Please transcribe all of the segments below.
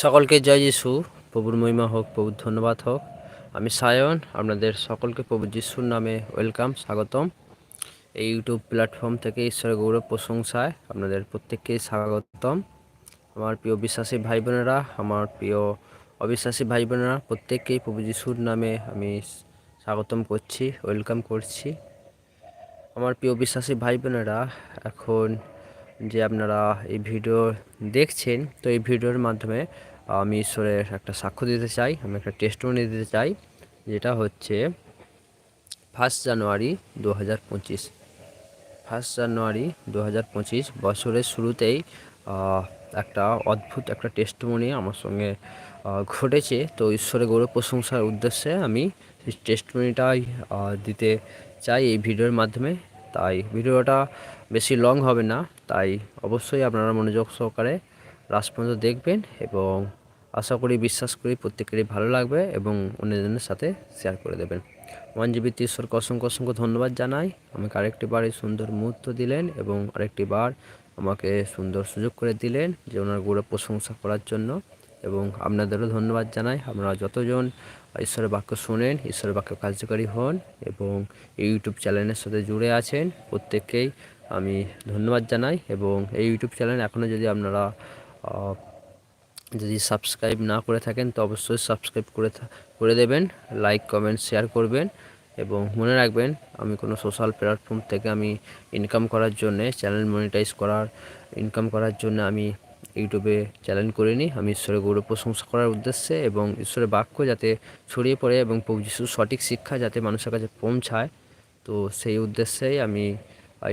সকলকে জয় যিশু। প্রভুর মহিমা হোক, প্রভুর ধন্যবাদ হোক। আমি সায়ন, আপনাদের সকলকে প্রভু যিশুর নামে ওয়েলকাম, স্বাগতম। এই ইউটিউব প্ল্যাটফর্ম থেকে ঈশ্বরের গৌরব প্রশংসায় আপনাদের প্রত্যেককেই স্বাগতম। আমার প্রিয় বিশ্বাসী ভাই বোনেরা আমার প্রিয় অবিশ্বাসী ভাই বোনেরা প্রত্যেককেই প্রভু যিশুর নামে আমি স্বাগতম করছি, ওয়েলকাম করছি। আমার প্রিয় বিশ্বাসী ভাই বোনেরা এখন যে আপনারা এই ভিডিও দেখছেন, তো এই ভিডিওর মাধ্যমে আমি ঈশ্বরের একটা সাক্ষ্য দিতে চাই, আমি একটা টেস্টমনি দিতে চাই, যেটা হচ্ছে ফার্স্ট জানুয়ারি দু হাজার পঁচিশ। ফার্স্ট জানুয়ারি দু হাজার পঁচিশ বছরের শুরুতেই একটা অদ্ভুত একটা টেস্টমনি আমার সঙ্গে ঘটেছে। তো ঈশ্বরের গৌরব প্রশংসার উদ্দেশ্যে আমি সেই টেস্টমনিটাই দিতে চাই এই ভিডিওর মাধ্যমে। তাই ভিডিওটা বেশি লং হবে না, তাই অবশ্যই আপনারা মনোযোগ সহকারে লাস্ট পর্যন্ত দেখবেন এবং আশা করি, বিশ্বাস করি প্রত্যেকেরই ভালো লাগবে এবং অন্যজনের সাথে শেয়ার করে দেবেন। মঞ্জীবিত ঈশ্বরকে অসংখ্য অসংখ্য ধন্যবাদ জানাই। আমাকে আরেকটি বার এই সুন্দর মুহূর্ত দিলেন এবং আরেকটি বার আমাকে সুন্দর সুযোগ করে দিলেন যে ওনার গৌরব প্রশংসা করার জন্য এবং আপনাদেরও ধন্যবাদ জানাই। আপনারা যতজন ঈশ্বরের বাক্য শোনেন, ঈশ্বরের বাক্য কার্যকারী হন এবং ইউটিউব চ্যানেলের সাথে জুড়ে আছেন, প্রত্যেককেই আমি ধন্যবাদ জানাই এবং এই ইউটিউব চ্যানেল এখনও যদি আপনারা যদি সাবস্ক্রাইব না করে থাকেন, তো অবশ্যই সাবস্ক্রাইব করে করে দেবেন লাইক কমেন্ট শেয়ার করবেন এবং মনে রাখবেন, আমি কোনো সোশ্যাল প্ল্যাটফর্ম থেকে আমি ইনকাম করার জন্যে চ্যানেল মনিটাইজ করার ইনকাম করার জন্য আমি ইউটিউবে চ্যানেল করিনি। আমি ঈশ্বরের গৌরব প্রশংসা করার উদ্দেশ্যে এবং ঈশ্বরের বাক্য যাতে ছড়িয়ে পড়ে এবং প্রভু যিশুর সঠিক শিক্ষা যাতে মানুষের কাছে পৌঁছায়, তো সেই উদ্দেশ্যেই আমি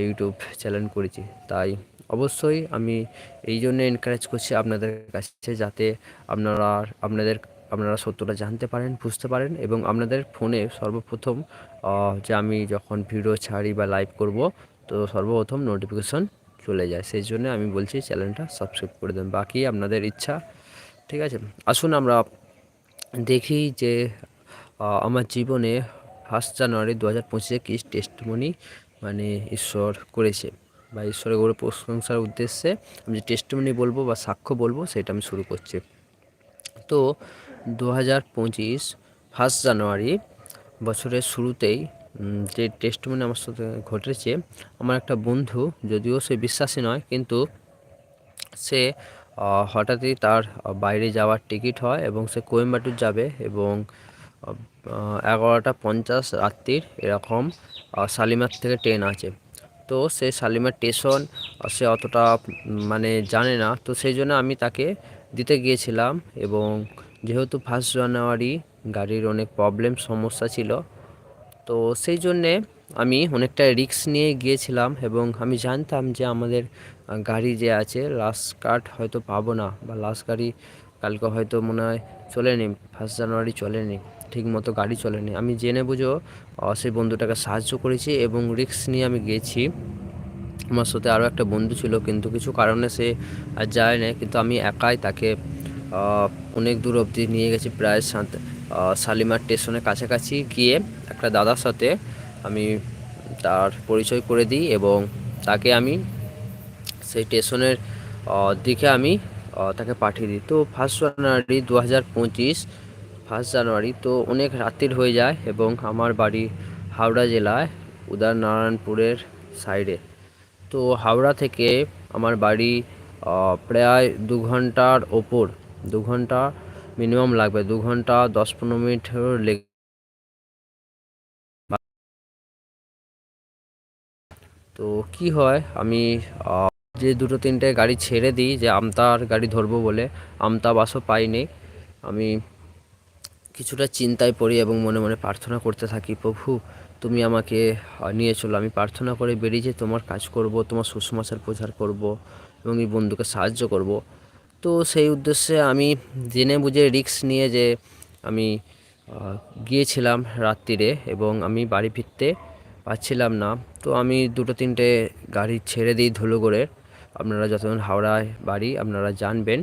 ইউটিউব চ্যানেল করেছি। তাই অবশ্যই আমি এই জন্য এনকারেজ করছি আপনাদের কাছে যাতে আপনারা আপনাদের, আপনারা সত্যটা জানতে পারেন, বুঝতে পারেন এবং আপনাদের ফোনে সর্বপ্রথম যে আমি যখন ভিডিও ছাড়ি বা লাইভ করব, তো সর্বপ্রথম নোটিফিকেশন চলে যায়। সেই জন্য আমি বলছি চ্যানেলটা সাবস্ক্রাইব করে দেন। বাকি আপনাদের ইচ্ছা, ঠিক আছে? আসুন আমরা দেখি যে আমার জীবনে ফার্স্ট জানুয়ারি দু হাজার পঁচিশে কী টেস্টমনি মানে ঈশ্বর করেছে। বা ঈশ্বরের গৌরব প্রশংসার উদ্দেশ্যে আমি যে টেস্টমনি বলব বা সাক্ষ্য বলব, সেটা আমি শুরু করছি। তো দু হাজার পঁচিশ ফার্স্ট জানুয়ারি বছরের শুরুতেই যে টেস্টমনি আমার সাথে ঘটেছে, আমার একটা বন্ধু, যদিও সে বিশ্বাসী নয়, কিন্তু সে হঠাৎই তার বাইরে যাওয়ার টিকিট হয় এবং সে কোয়েম্বাটুর যাবে এবং এগারোটা পঞ্চাশ রাত্রির এরকম শালিমার থেকে ট্রেন আছে। তো সে শালিমার স্টেশন সে অতটা মানে জানে না। তো সেই জন্য আমি তাকে দিতে গিয়েছিলাম এবং যেহেতু ফার্স্ট জানুয়ারি গাড়ির অনেক প্রবলেম সমস্যা ছিল, তো সেই জন্যে আমি অনেকটা রিক্স নিয়ে গিয়েছিলাম এবং আমি জানতাম যে আমাদের গাড়ি যে আছে লাস্ট কার্ড হয়তো পাবো না বা লাস্ট গাড়ি কালকে হয়তো মনে হয় চলেনি ফার্স্ট জানুয়ারি চলেনি। ঠিক মতো গাড়ি চলেনি। আমি জেনে বুঝো সেই বন্ধুটাকে সাহায্য করেছি এবং রিক্স নিয়ে আমি গেছি। আমার সাথে আরও একটা বন্ধু ছিল, কিন্তু কিছু কারণে সে যায় না কিন্তু আমি একাই তাকে অনেক দূর অবধি নিয়ে গেছি, প্রায় শালিমার স্টেশনের কাছাকাছি গিয়ে একটা দাদার সাথে আমি তার পরিচয় করে দিই এবং তাকে আমি সেই স্টেশনের দিকে আমি তাকে পাঠিয়ে দিই। তো ফার্স্ট জানুয়ারি দু হাজার পঁচিশ ফার্স্ট জানুয়ারি, তো অনেক রাত্রির হয়ে যায় এবং আমার বাড়ি হাওড়া জেলায়, উদয়নারায়ণপুরের সাইডে। তো হাওড়া থেকে আমার বাড়ি প্রায় দু ঘণ্টার ওপর, দু ঘণ্টা মিনিমাম লাগবে, দু ঘণ্টা দশ পনেরো মিনিট লেগে তো কি হয়, আমি যে দুটো তিনটে গাড়ি ছেড়ে দিই, যে আমতার গাড়ি ধরবো বলে, আমতা বাসও পাইনি। আমি কিছুটা চিন্তায় পড়ি এবং মনে মনে প্রার্থনা করতে থাকি, প্রভু, তুমি আমাকে নিয়ে চলো। আমি প্রার্থনা করে বেরিয়ে যে তোমার কাজ করব, তোমার সুষমাচার প্রচার করব এবং এই বন্ধুকে সাহায্য করব। তো সেই উদ্দেশ্যে আমি জেনে বুঝে রিক্স নিয়ে যে আমি গিয়েছিলাম রাত্রিরে এবং আমি বাড়ি ফিরতে পাচ্ছিলাম না। তো আমি দুটো তিনটে গাড়ি ছেড়ে দিই ধুলোগড়ের আপনারা যতজন হাওড়ায় বাড়ি, আপনারা জানবেন।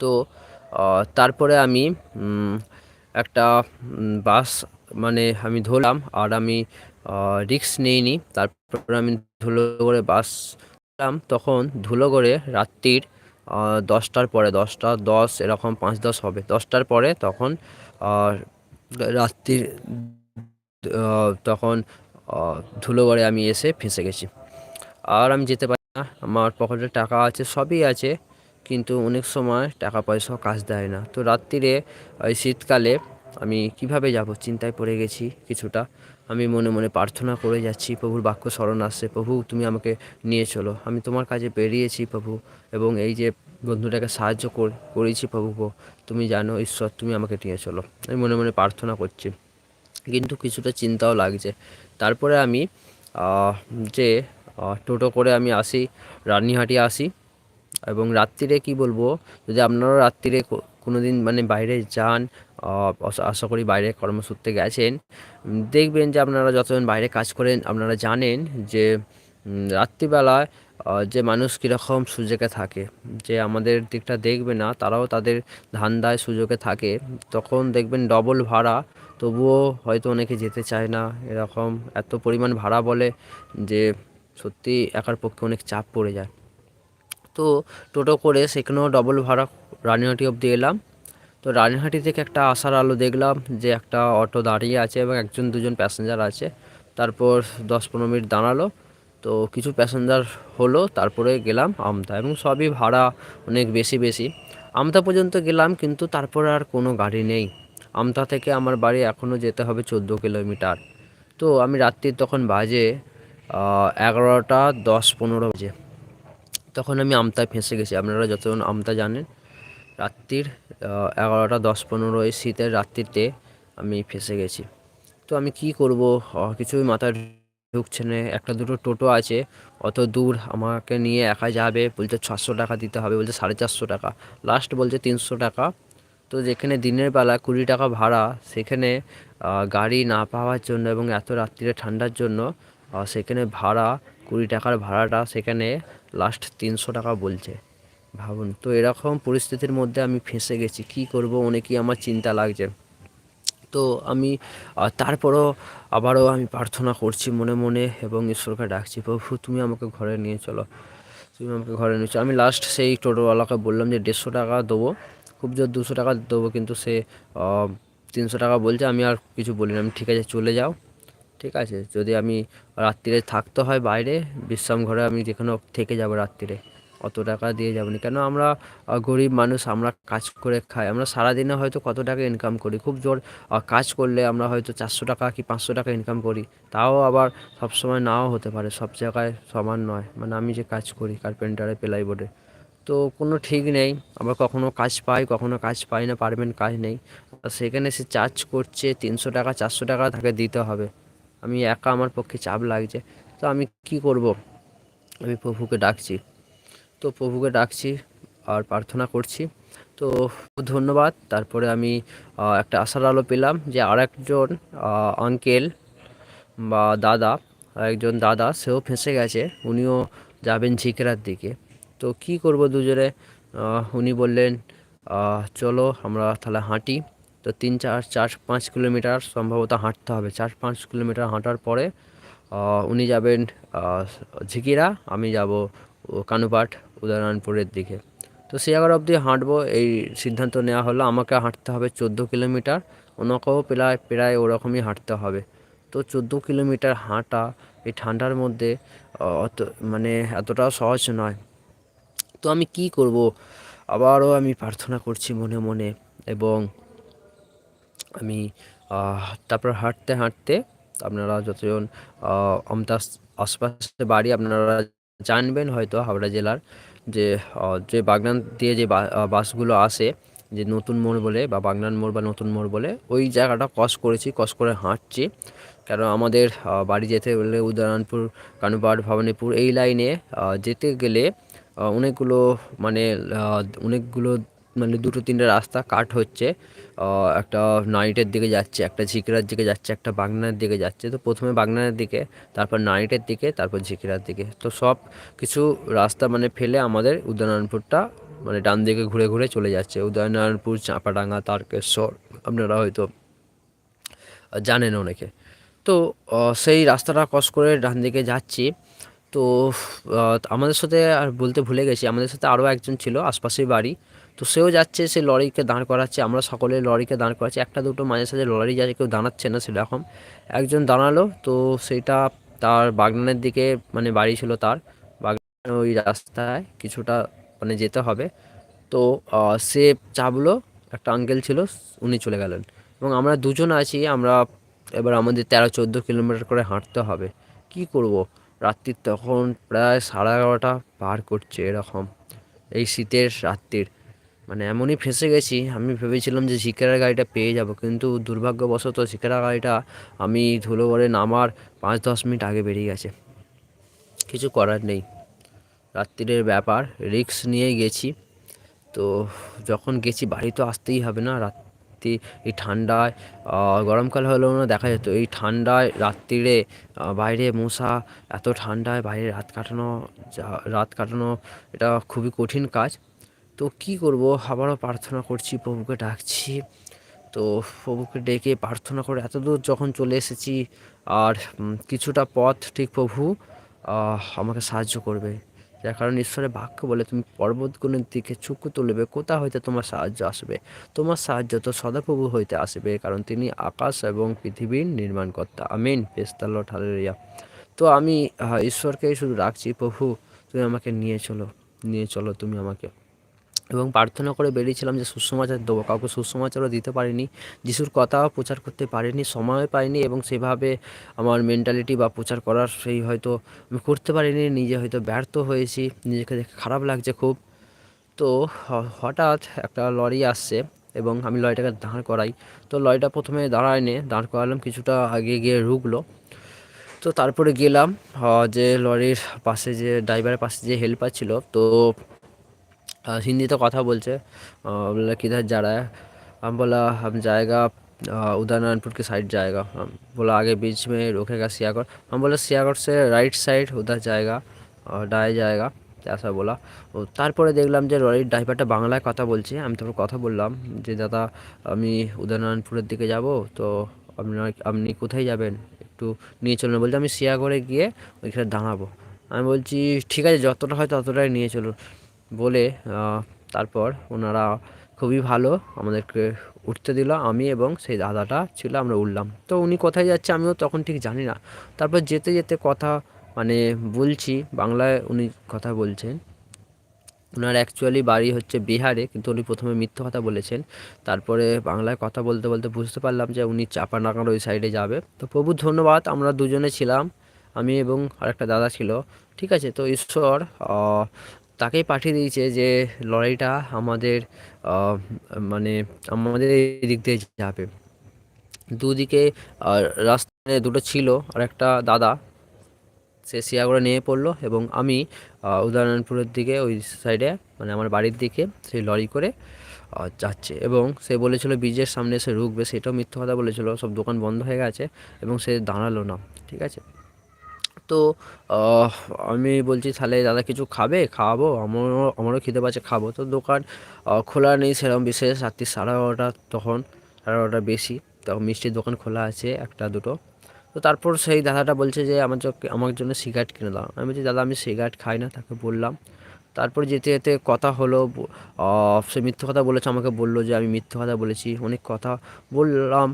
তো তারপরে আমি একটা বাস মানে আমি ধরলাম আর আমি রিক্স নিইনি। তারপর আমি ধুলো করে বাস তখন ধুলো করে রাত্রির দশটার পরে, দশটা দশ, এরকম পাঁচ দশ হবে। দশটার পরে তখন রাত্রির তখন ধুলোগড়ে আমি এসে ফেঁসে গেছি। আর আমি যেতে পারি না। আমার পকেটে টাকা আছে, সবই আছে। কিন্তু অনেক সময় টাকা পয়সাও কাজ দেয় না। তো রাত্রিরে ওই শীতকালে আমি কীভাবে যাব? চিন্তায় পড়ে গেছি কিছুটা। আমি মনে মনে প্রার্থনা করে যাচ্ছি, প্রভুর বাক্য স্মরণ আসছে। প্রভু, তুমি আমাকে নিয়ে চলো। আমি তোমার কাজে বেরিয়েছি, প্রভু, এবং এই যে বন্ধুটাকে সাহায্য কর- করেছি, প্রভু তুমি জানো, ঈশ্বর, তুমি আমাকে নিয়ে চলো। আমি মনে মনে প্রার্থনা করছি। কিন্তু কিছুটা চিন্তাও লাগছে। তারপরে আমি যে টোটো করে আমি আসি, রানিহাটি আসি। এবং রাত্রিরে কি বলব, যদি আপনারা রাত্রিরে কোনো দিন মানে বাইরে যান আশা করি বাইরে কর্মসূত্রে গেছেন দেখবেন যে আপনারা যতজন বাইরে কাজ করেন, আপনারা জানেন যে রাত্রিবেলায় যে মানুষ কীরকম সুযোগে থাকে, যে আমাদের দিকটা দেখবে না, তারাও তাদের ধান্দায় সুযোগে থাকে, তখন দেখবেন ডবল ভাড়া, তবুও হয়তো অনেকে যেতে চায় না, এরকম এত পরিমাণ ভাড়া বলে যে সত্যি একার পক্ষে অনেক চাপ পড়ে যায়। তো টোটো করে সেখানেও ডবল ভাড়া রানিহাটি অবধি এলাম। তো রানিহাটি থেকে একটা আসার আলো দেখলাম যে একটা অটো দাঁড়িয়ে আছে এবং একজন দুজন প্যাসেঞ্জার আছে। তারপর দশ পনেরো মিনিট দাঁড়াল। তো কিছু প্যাসেঞ্জার হলো, তারপরে গেলাম আমতা এবং সবই ভাড়া অনেক বেশি বেশি। আমতা পর্যন্ত গেলাম কিন্তু তারপরে আর কোনো গাড়ি নেই। আমতা থেকে আমার বাড়ি এখনও যেতে হবে চোদ্দ কিলোমিটার। তো আমি রাত্রির তখন বাজে এগারোটা দশ পনেরো বাজে। তখন আমি আমতায় ফেঁসে গেছি। আপনারা যতজন আমতা জানেন, রাত্রির এগারোটা দশ পনেরো এই শীতের রাত্রিতে আমি ফেঁসে গেছি। তো আমি কি করব? কিছুই মাথায় ঢুকছে না। একটা দুটো টোটো আছে, অত দূর আমাকে নিয়ে একা যাবে। বলছে ছশো টাকা দিতে হবে, বলছে সাড়ে চারশো টাকা। লাস্ট বলছে তিনশো টাকা। তো যেখানে দিনের বেলা কুড়ি টাকা ভাড়া, সেখানে গাড়ি না পাওয়ার জন্য এবং এত রাত্রিরে ঠান্ডার জন্য সেখানে ভাড়া কুড়ি টাকার ভাড়াটা সেখানে লাস্ট তিনশো টাকা বলছে। ভাবুন, তো এরকম পরিস্থিতির মধ্যে আমি ফেঁসে গেছি। কি করব অনেকেই আমার চিন্তা লাগছে। তো আমি তারপরও আবারও আমি প্রার্থনা করছি মনে মনে এবং ঈশ্বরকে ডাকছি, প্রভু, তুমি আমাকে ঘরে নিয়ে চলো। তুমি আমাকে ঘরে নিয়ে চলো। আমি লাস্ট সেই টোটোওয়ালাকে বললাম যে, দেড়শো টাকা দেবো। খুব জোর দুশো টাকা দেবো, কিন্তু সে তিনশো টাকা বলছে, আমি আর কিছু বলি না আমি ঠিক আছে, চলে যাও। ঠিক আছে, যদি আমি রাত্রিরে থাকতে হয় বাইরে, বিশ্রাম ঘরে আমি যেখানে থেকে যাব রাত্রিরে। অত টাকা দিয়ে যাব না। কেন আমরা গরিব মানুষ, আমরা কাজ করে খাই। আমরা সারাদিনে হয়তো কত টাকা ইনকাম করি? খুব জোর কাজ করলে আমরা হয়তো চারশো টাকা কি পাঁচশো টাকা ইনকাম করি। তাও আবার সব সময় নাও হতে পারে, সব জায়গায় সমান নয়। মানে আমি যে কাজ করি কার্পেন্টারে পেলাই বোর্ডে। তো কোনো ঠিক নেই। আবার কখনো কাজ পাই, কখনো কাজ পাই না পারবেন কাজ নেই। সেখানে সে চার্জ করছে, তিনশো টাকা, চারশো টাকা তাকে দিতে হবে। আমি একা আমার পক্ষে চাপ লাগছে। তো আমি কি করব? আমি প্রভুকে ডাকছি। তো প্রভুকে ডাকছি আর প্রার্থনা করছি। তো ধন্যবাদ। তারপরে আমি একটা আশার আলো পেলাম যে আর একজন আঙ্কেল বা দাদা একজন দাদা, সেও ফেঁসে গেছে। উনিও যাবেন ঝিকরার দিকে। তো কি করব দুজনে? উনি বললেন চলো আমরা তাহলে হাঁটি। তো তিন চার চার পাঁচ কিলোমিটার সম্ভবত হাঁটতে হবে। চার পাঁচ কিলোমিটার হাঁটার পরে উনি যাবেন ঝিকিরা, আমি যাব কানুপাট উদয়নারায়ণপুরের দিকে। তো সে জায়গার অবধি হাঁটবো, এই সিদ্ধান্ত নেওয়া হলো। আমাকে হাঁটতে হবে চোদ্দ কিলোমিটার, ওনাকেও প্রায় প্রায় ওরকমই হাঁটতে হবে। তো চোদ্দ কিলোমিটার হাঁটা, এই ঠান্ডার মধ্যে অত মানে এতটাও সহজ নয়। তো আমি কি করব? আবারও আমি প্রার্থনা করছি মনে মনে এবং আমি তারপর হাঁটতে হাঁটতে আপনারা যতজন আহ, আমতাস আশপাশে বাড়ি আপনারা জানবেন হয়তো হাওড়া জেলার যে যে বাগনান দিয়ে যে বাসগুলো আসে যে নতুন মোড় বলে বা বাগনান মোড় বা নতুন মোড় বলে ওই জায়গাটা ক্রস করেছি কস করে হাঁটছি। কারণ আমাদের বাড়ি যেতে গেলে উদয়নারায়ণপুর কানুপাড় ভবানীপুর এই লাইনে যেতে গেলে অনেকগুলো মানে অনেকগুলো মানে দুটো তিনটে রাস্তা কাট হচ্ছে। একটা নাইটের দিকে যাচ্ছে, একটা ঝিকিরার দিকে যাচ্ছে, একটা বাগনার দিকে যাচ্ছে। তো প্রথমে বাগনানের দিকে, তারপর নাইটের দিকে, তারপর ঝিকিরার দিকে। তো সব কিছু রাস্তা মানে ফেলে আমাদের উদয়নারায়ণপুরটা মানে ডান দিকে ঘুরে ঘুরে চলে যাচ্ছে। উদয়নারায়ণপুর, চাঁপাডাঙ্গা, তারকেশ্বর, আপনারা হয়তো জানেন অনেকে। তো সেই রাস্তাটা ক্রস করে ডান দিকে যাচ্ছি। তো আমাদের সাথে আর বলতে ভুলে গেছি, আমাদের সাথে আরও একজন ছিল, আশপাশের বাড়ি। তো সেও যাচ্ছে, সে লরিকে দাঁড় করাচ্ছে, আমরা সকলে লরিকে দাঁড় করাচ্ছি। একটা দুটো মাঝে সাঝে লরি যাচ্ছে কেউ দাঁড়াচ্ছে না সেরকম। একজন দাঁড়াল, তো সেটা তার বাগনানের দিকে মানে বাড়ি ছিল তার। বাগনানের ওই রাস্তায় কিছুটা মানে যেতে হবে। তো সে চাপলো, একটা আঙ্কেল ছিল, উনি চলে গেলেন। এবং আমরা দুজন আছি, আমরা এবার আমাদের তেরো, চোদ্দ কিলোমিটার করে হাঁটতে হবে। কি করব? রাত্রির তখন প্রায় সাড়ে এগারোটা পার করছে এরকম। এই শীতের রাত্রির। মানে এমনই ফেঁসে গেছি। আমি ভেবেছিলাম যে শিকারের গাড়িটা পেয়ে যাব, কিন্তু দুর্ভাগ্যবশত শিকারা গাড়িটা আমি ধুলোগড়ে নামার পাঁচ দশ মিনিট আগে বেরিয়ে গেছে। কিছু করার নেই। রাত্রিরের ব্যাপার, রিস্ক নিয়ে গেছি। তো যখন গেছি, বাড়ি তো আসতেই হবে না। রাত্রি, এই ঠান্ডায় গরমকাল হলেও না দেখা যেত। এই ঠান্ডায় রাত্রিরে বাইরে মশা, এত ঠান্ডায় বাইরে রাত কাটানো রাত কাটানো এটা খুবই কঠিন কাজ। তো কি করব? আবারও প্রার্থনা করছি, প্রভুকে ডাকছি। তো প্রভুকে ডেকে প্রার্থনা করে এত দূর যখন চলে এসেছি, আর কিছুটা পথ, ঠিক প্রভু আমাকে সাহায্য করবে। যার কারণ ঈশ্বরের বাক্য বলে, তুমি পর্বতগুলোর দিকে চুকু তুলবে কোথা হইতে তোমার সাহায্য আসবে? তোমার সাহায্য তো সদাপ্রভু হইতে আসবে, কারণ তিনি আকাশ এবং পৃথিবীর নির্মাণকর্তা। আমিন। পেস্তাল ঠালেরিয়া তো আমি ঈশ্বরকেই শুধু রাখছি প্রভু, তুমি আমাকে নিয়ে চলো নিয়ে চলো, তুমি আমাকে। এবং প্রার্থনা করে বেরিয়েছিলাম যে সুসমাচার দেবো। কাউকে সুসমাচারও দিতে পারিনি, যিশুর কথাও প্রচার করতে পারিনি সময় পাইনি এবং সেভাবে আমার মেন্টালিটি বা প্রচার করার সেই হয়তো আমি করতে পারিনি, নিজে হয়তো ব্যর্থ হয়েছি, নিজেকে দেখে খারাপ লাগছে খুব। তো হঠাৎ একটা লরি আসছে এবং আমি লরিটাকে দাঁড় করাই। তো লরিটা প্রথমে দাঁড়ায় নে দাঁড় করালাম, কিছুটা আগে গিয়ে রুকলো। তো তারপরে গেলাম যে লরির পাশে যে ড্রাইভারের পাশে যে হেল্পার ছিল, তো हिंदी तो কথা বলছে अ, बोला किधर जा रहा है हम बोला हम जाएगा अ, उधर नारायणपुर की साइड जाएगा हम बोला आगे बीच में रोकेगा सियागढ़ हम बोला सियागढ़ से राइट साइड उधर जाएगा और दाएं जाएगा ऐसा बोला ও তারপরে দেখলাম যে লরির ড্রাইভারটা বাংলায় কথা বলছে আমি তারপর কথা বললাম যে দাদা আমি উদয়নারায়ণপুরের দিকে যাব তো আপনার আপনি কোথায় যাবেন একটু নিয়ে চলুন বলছে আমি সিয়াগড়ে গিয়ে ওইখানে দাঁড়াবো আমি বলছি ঠিক আছে যতটা হয় ততটাই নিয়ে চলুন বলে তারপর ওনারা খুবই ভালো আমাদেরকে উঠতে দিল, আমি এবং সেই দাদাটা ছিল, আমরা উঠলাম। তো উনি কোথায় যাচ্ছে আমিও তখন ঠিক জানি না। তারপর যেতে যেতে কথা মানে বলছি, বাংলায় উনি কথা বলছেন। ওনার অ্যাকচুয়ালি বাড়ি হচ্ছে বিহারে, কিন্তু উনি প্রথমে মিথ্যে কথা বলেছেন। তারপরে বাংলায় কথা বলতে বলতে বুঝতে পারলাম যে উনি চাপানাগার ওই সাইডে যাবে। তো প্রভু ধন্যবাদ, আমরা দুজনে ছিলাম, আমি এবং আরেকটা দাদা ছিল, ঠিক আছে? তো ঈশ্বর তাকেই পাঠিয়ে দিয়েছে যে লড়াইটা আমাদের মানে আমাদের এই দিক দিয়ে যাবে। দুদিকে রাস্তায় দুটো ছিল আর একটা দাদা। সে সিয়াগড়ে নিয়ে পড়ল এবং আমি উদয়নারায়ণপুরের দিকে ওই সাইডে মানে আমার বাড়ির দিকে সেই লরি করে যাচ্ছে এবং সে বলেছিল, ব্রিজের সামনে এসে রুকবে সেটাও মিথ্যে কথা বলেছিল। সব দোকান বন্ধ হয়ে গেছে এবং সে দাঁড়াল না, ঠিক আছে? তো আমি বলছি, তাহলে দাদা কিছু খাবে? খাওয়াবো? আমারও আমারও খিদে পাচ্ছে, খাব। তো দোকান খোলা নেই সেরকম বিশেষ। রাত্রি সাড়ে এগারোটা তখন, সাড়ে বারোটা বেশি। তখন মিষ্টির দোকান খোলা আছে, একটা, দুটো। তো তারপর সেই দাদাটা বলছে যে, আমার আমার জন্য সিগারেট কিনে দাও। আমি বলছি, দাদা, আমি সিগারেট খাই না, তাকে বললাম। তারপর যেতে যেতে কথা হলো সে মিথ্যে কথা বলেছে, আমাকে বলল যে, আমি মিথ্যে কথা বলেছি। অনেক কথা বললাম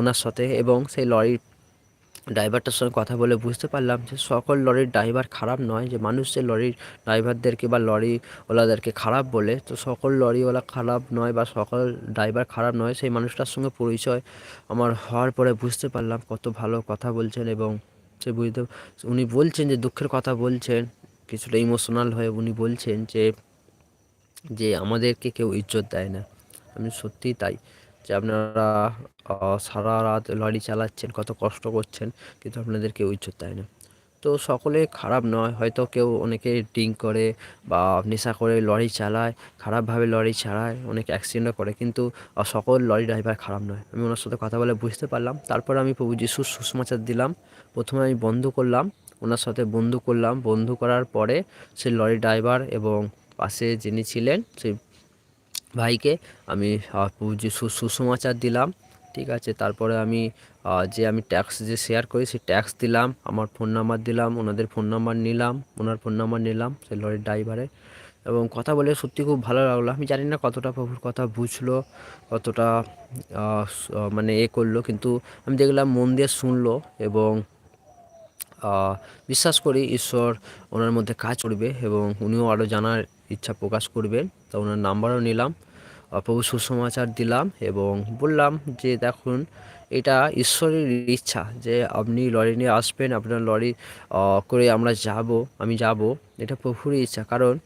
ওনার সাথে এবং সেই লরির ড্রাইভারটার সঙ্গে কথা বলে বুঝতে পারলাম যে সকল লরির ড্রাইভার খারাপ নয়, যে মানুষ লরির ড্রাইভারদেরকে বা লরিওয়ালাদেরকে খারাপ বলে, তো সকল লরিওয়ালা খারাপ নয় বা সকল ড্রাইভার খারাপ নয়, সেই মানুষটার সঙ্গে পরিচয় আমার হওয়ার পরে বুঝতে পারলাম কত ভালো কথা বলছেন এবং সে বুঝতে, উনি বলছেন যে দুঃখের কথা বলছেন, কিছুটা ইমোশনাল হয়ে উনি বলছেন যে যে আমাদেরকে কেউ ইজ্জত দেয় না। আমি সত্যিই তাই। যে আপনারা সারা রাত লরি চালাচ্ছেন, কত কষ্ট করছেন, কিন্তু আপনাদের কেউ ইজ্জত দেয় না। তো সকলে খারাপ নয়, হয়তো কেউ অনেকে ড্রিঙ্ক করে বা নেশা করে লরি চালায়, খারাপভাবে লরি চালায়, অনেক অ্যাক্সিডেন্টও করে, কিন্তু সকল লরি ড্রাইভার খারাপ নয়। আমি ওনার সাথে কথা বলে বুঝতে পারলাম। তারপর আমি প্রভু যিশুর সুসমাচার দিলাম। প্রথমে আমি বন্ধ করলাম, ওনার সাথে বন্ধু করলাম। বন্ধু করার পরে, সেই লরি ড্রাইভার এবং পাশে যিনি ছিলেন, সেই ভাইকে আমি সুসমাচার দিলাম, ঠিক আছে? তারপরে আমি যে আমি ট্যাক্স যে শেয়ার করি, সেই ট্যাক্স দিলাম, আমার ফোন নাম্বার দিলাম, ওনাদের ফোন নাম্বার নিলাম, ওনার ফোন নাম্বার নিলাম, সেই লরির ড্রাইভারের এবং কথা বলে সত্যি খুব ভালো লাগল। আমি জানি না কতটা প্রভুর কথা বুঝলো, কতটা স- মানে এ করল, কিন্তু আমি দেখলাম মন দিয়ে শুনলো এবং বিশ্বাস করি ঈশ্বর ওনার মধ্যে কাজ করবে এবং উনিও আরও জানার ইচ্ছা প্রকাশ করবেন। তা ওনার নাম্বারও নিলাম। প্রভু সুসমাচার দিলাম এবং বললাম যে, দেখুন, এটা ঈশ্বরের ইচ্ছা যে, আপনি লরি নিয়ে আসবেন, আপনার লরি করে আমরা যাব, আমি যাব। এটা প্রভুরই ইচ্ছা। কারণ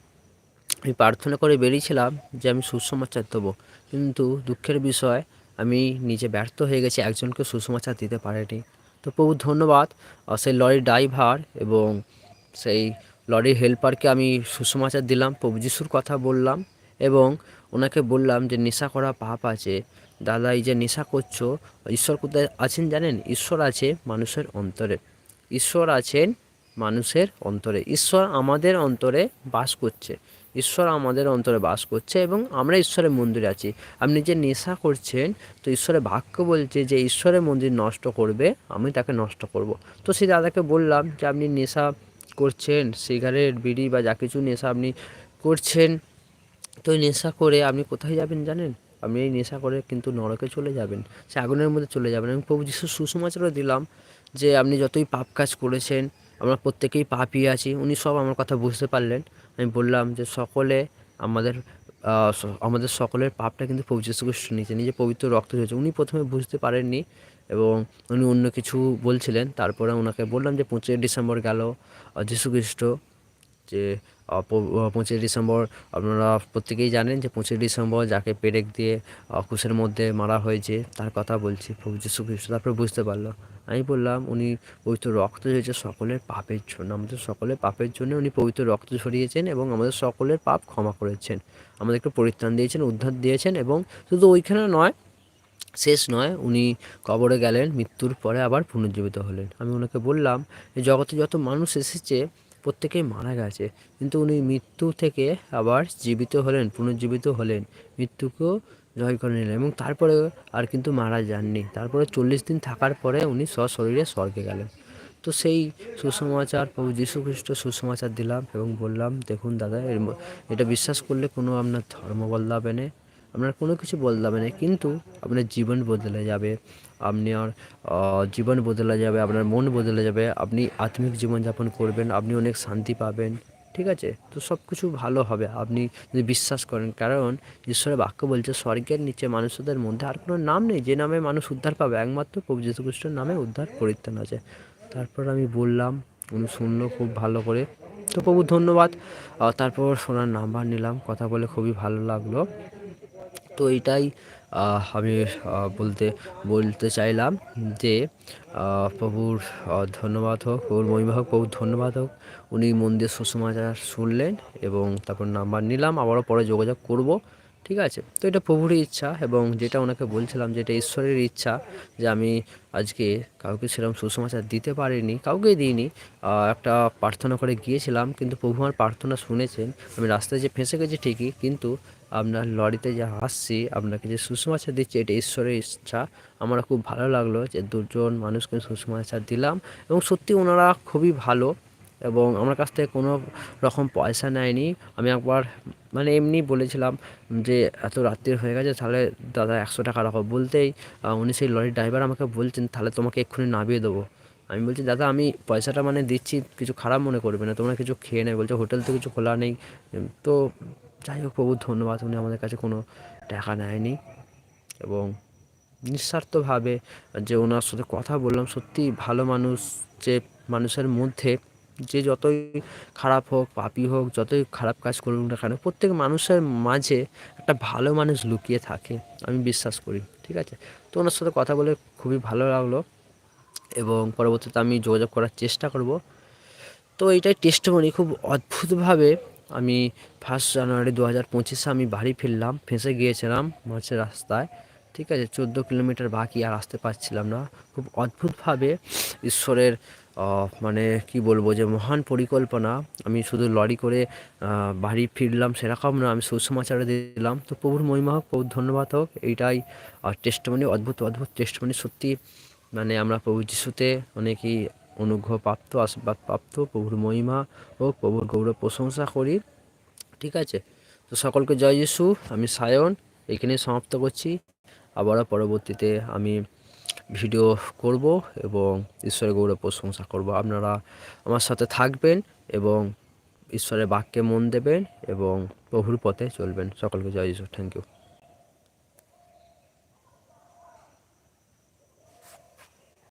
আমি প্রার্থনা করে বেরিয়েছিলাম যে, আমি সুসমাচার দেবো। কিন্তু দুঃখের বিষয়, আমি নিজে ব্যর্থ হয়ে গেছি, একজনকে সুসমাচার দিতে পারেনি। তো প্রভু ধন্যবাদ সেই লরির ড্রাইভার এবং সেই লরির হেল্পারকে আমি সুসমাচার দিলাম, প্রভু যিশুর কথা বললাম এবং ওনাকে বললাম যে, নেশা করা পাপ আছে, দাদা এই যে নেশা করছ, ঈশ্বর কোথায় আছেন জানেন? ঈশ্বর আছে মানুষের অন্তরে। ঈশ্বর আছেন মানুষের অন্তরে। ঈশ্বর আমাদের অন্তরে বাস করছে। ঈশ্বর আমাদের অন্তরে বাস করছে এবং আমরা ঈশ্বরের মন্দিরে আছি। আপনি যে নেশা করছেন, তো ঈশ্বরের বাক্য বলছে যে, ঈশ্বরের মন্দির নষ্ট করবে, আমি তাকে নষ্ট করব। তো সেই দাদাকে বললাম যে, আপনি নেশা করছেন, সিগারেট, বিড়ি বা যা কিছু নেশা আপনি করছেন, তো নেশা করে আপনি কোথায় যাবেন জানেন? আপনি এই নেশা করে কিন্তু নরকে চলে যাবেন, সে আগুনের মধ্যে চলে যাবেন। আমি প্রভু যিশু সুসমাচারও দিলাম যে আপনি যতই পাপ কাজ করেছেন, আমরা প্রত্যেকেই পাপই আছি, উনি সব আমার কথা বুঝতে পারলেন। আমি বললাম যে সকলে আমাদের আমাদের সকলের পাপটা কিন্তু প্রভু শ্রীকৃষ্ণ নিয়েছে, নিজে পবিত্র রক্ত হয়েছে উনি প্রথমে বুঝতে পারেননি এবং উনি অন্য কিছু বলছিলেন, তারপরে ওনাকে বললাম যে পঁচিশে ডিসেম্বর গেল যীশুখ্রিস্ট খ্রিস্ট যে পঁচিশে ডিসেম্বর আপনারা প্রত্যেকেই জানেন যে পঁচিশে ডিসেম্বর যাকে পেরেক দিয়ে আহ, ক্রুশের মধ্যে মারা হয়েছে তার কথা বলছি। প্রভু যীশু খ্রিস্ট তারপরে বুঝতে পারল। আমি বললাম উনি পবিত্র রক্ত ঝরিয়েছে সকলের পাপের জন্য। আমাদের সকলের পাপের জন্য উনি পবিত্র রক্ত ঝরিয়েছেন এবং আমাদের সকলের পাপ ক্ষমা করেছেন। আমাদেরকে পরিত্রাণ দিয়েছেন উদ্ধার দিয়েছেন এবং শুধু ওইখানে নয় শেষ নয় উনি কবরে গেলেন মৃত্যুর পরে আবার পুনর্জীবিত হলেন। আমি ওনাকে বললাম জগতে যত মানুষ এসেছে প্রত্যেকেই মারা গেছে। কিন্তু উনি মৃত্যু থেকে আবার জীবিত হলেন, পুনর্জীবিত হলেন। মৃত্যুকেও জয় করে নিলেন এবং তারপরে আর কিন্তু মারা যাননি। তারপরে চল্লিশ দিন থাকার পরে উনি সশরীরে স্বর্গে গেলেন। তো সেই সুসমাচার, প্রভু যীশু খ্রিস্ট সুসমাচার দিলাম এবং বললাম, দেখুন দাদা, এর এটা বিশ্বাস করলে কোনো আপনার ধর্ম বদলাবে না। আপনার কোনো কিছু বদলাবে না, কিন্তু আপনার জীবন বদলে যাবে। আপনার জীবন বদলে যাবে, আপনার মন বদলে যাবে, আপনি আত্মিক জীবনযাপন করবেন, আপনি অনেক শান্তি পাবেন, ঠিক আছে? তো সব কিছু ভালো হবে, আপনি যদি বিশ্বাস করেন। কারণ ঈশ্বরের বাক্য বলছে, স্বর্গের নিচে মানুষদের মধ্যে আর কোনো নাম নেই, যে নামে মানুষ উদ্ধার পাবে, একমাত্র প্রভু যীশু খ্রিস্টের নামে উদ্ধার পরিত্রাণ আছে। তারপর আমি বললাম, উনি শুনলো খুব ভালো করে। তো প্রভু ধন্যবাদ। তারপর সোনার নাম্বার নিলাম, কথা বলে খুবই ভালো লাগল। তো এটাই আমি বলতে বলতে চাইলাম যে প্রভুর ধন্যবাদ হোক, প্রভুর মহিমা হোক, প্রভুর ধন্যবাদ হোক। উনি মন্দির সুসমাচার শুনলেন এবং তারপর নাম্বার নিলাম, আবারও পরে যোগাযোগ করব। ঠিক আছে? তো এটা প্রভুরই ইচ্ছা এবং যেটা ওনাকে বলছিলাম যে এটা ঈশ্বরের ইচ্ছা যে আমি আজকে কাউকে সেরকম সুসমাচার দিতে পারিনি কাউকেই দিইনি। একটা প্রার্থনা করে গিয়েছিলাম, কিন্তু প্রভু আমার প্রার্থনা শুনেছেন। আমি রাস্তায় যে ফেঁসে গেছি ঠিকই, কিন্তু আপনার লরিতে যে আসছি আপনাকে যে সুসমাচার দিচ্ছি, এটা ঈশ্বরের ইচ্ছা। আমার খুব ভালো লাগল যে দুজন মানুষকে সুসমাচার দিলাম এবং সত্যি ওনারা খুবই ভালো এবং আমার কাছ থেকে কোনো রকম পয়সা নেয়নি। আমি একবার মানে এমনি বলেছিলাম যে, এত রাত্রির হয়ে গেছে, তাহলে দাদা একশো টাকা রাখো। বলতেই উনি সেই লরির ড্রাইভার আমাকে বলছেন, তাহলে তোমাকে এক্ষুনি নামিয়ে দেবো। আমি বলছি, দাদা, আমি পয়সাটা মানে দিচ্ছি, কিছু খারাপ মনে করবে না, তোমরা কিছু খেয়ে নেই বলছে, হোটেল তো কিছু খোলা নেই। তো যাই হোক, প্রভু ধন্যবাদ, উনি আমাদের কাছে কোনো টাকা নেয়নি। এবং নিঃস্বার্থভাবে যে ওনার সাথে কথা বললাম সত্যি ভালো মানুষ, যে মানুষের মধ্যে যে যতই খারাপ হোক, পাপি হোক, যতই খারাপ কাজ করুক না কেন, প্রত্যেক মানুষের মাঝে একটা ভালো মানুষ লুকিয়ে থাকে, আমি বিশ্বাস করি, ঠিক আছে? তো ওনার সাথে কথা বলে খুবই ভালো লাগল এবং পরবর্তীতে আমি যোগাযোগ করার চেষ্টা করব। তো এইটাই টেস্টমনি খুব অদ্ভুতভাবে আমি ফার্স্ট জানুয়ারি দু হাজার পঁচিশে আমি বাড়ি ফিরলাম, ফেঁসে গিয়েছিলাম মাঝের রাস্তায়, ঠিক আছে? চোদ্দ কিলোমিটার বাকি আর আসতে পারছিলাম না। খুব অদ্ভুতভাবে ঈশ্বরের মানে কি বলব যে মহান পরিকল্পনা। আমি শুধু লরি করে বাড়ি ফিরলাম সেরকম না, আমি সুষমাচারে দিলাম। তো প্রভুর মহিমা হোক, প্রভুর ধন্যবাদ হোক, এইটাই টেস্টমনি অদ্ভুত অদ্ভুত টেস্টমনি সত্যি মানে আমরা প্রভু যিশুতে অনেকই অনুগ্রহ প্রাপ্ত, আশীর্বাদ প্রাপ্ত, প্রভুর মহিমা হোক, প্রভুর গৌরব প্রশংসা করি। ঠিক আছে? তো সকলকে জয় যিশু, আমি সায়ন, এখানেই সমাপ্ত করছি। আবারও পরবর্তীতে আমি ভিডিও করব এবং ঈশ্বরের গৌরব প্রশংসা করব। আপনারা আমার সাথে থাকবেন এবং ঈশ্বরের বাক্যে মন দেবেন এবং প্রভুর পথে চলবেন। সকলকে জয় ঈশ্বর থ্যাংক ইউ